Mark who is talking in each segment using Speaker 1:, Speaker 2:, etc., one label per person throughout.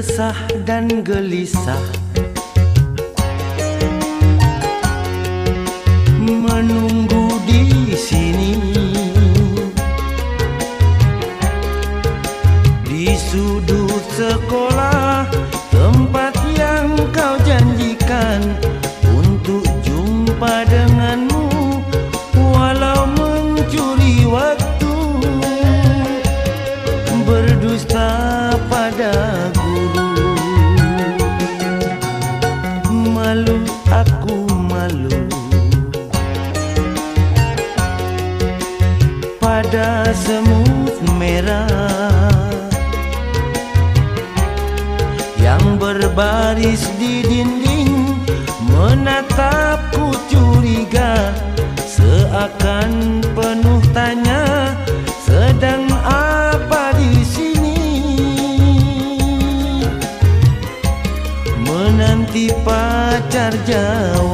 Speaker 1: resah dan gelisah. Semut merah yang berbaris di dinding menatapku curiga seakan penuh tanya sedang apa di sini? Menanti pacar jawabku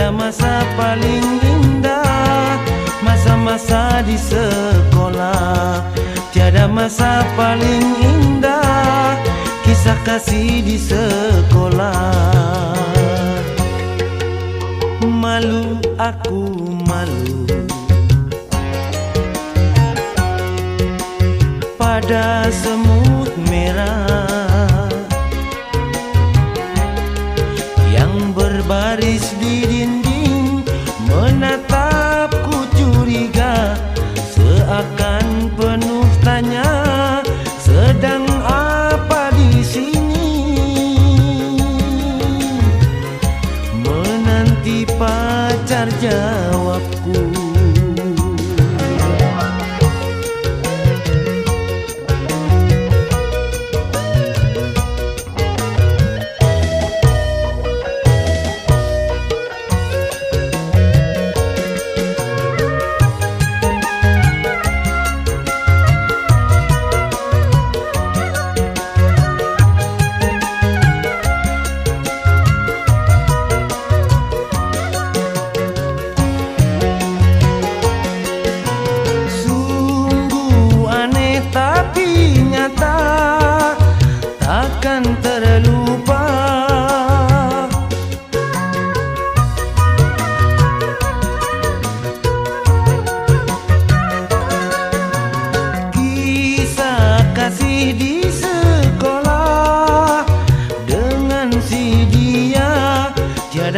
Speaker 1: Tiada masa paling indah Masa-masa di sekolah. Tiada masa paling indah Kisah kasih di sekolah. Malu aku malu. Pada semut merah Yang berbaris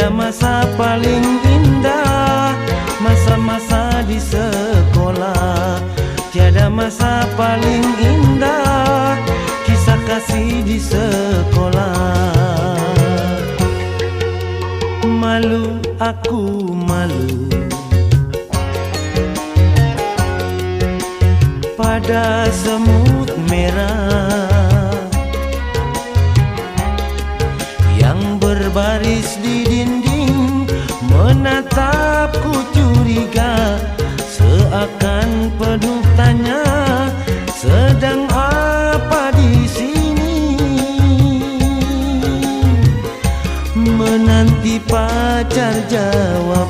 Speaker 1: Tiada masa paling indah Masa-masa di sekolah. Tiada masa paling indah Kisah kasih di sekolah. Malu aku malu. Pada semut merah Yang berbaris di Menatapku curiga. Seakan penuh tanya Sedang apa di sini? Menanti pacar jawabku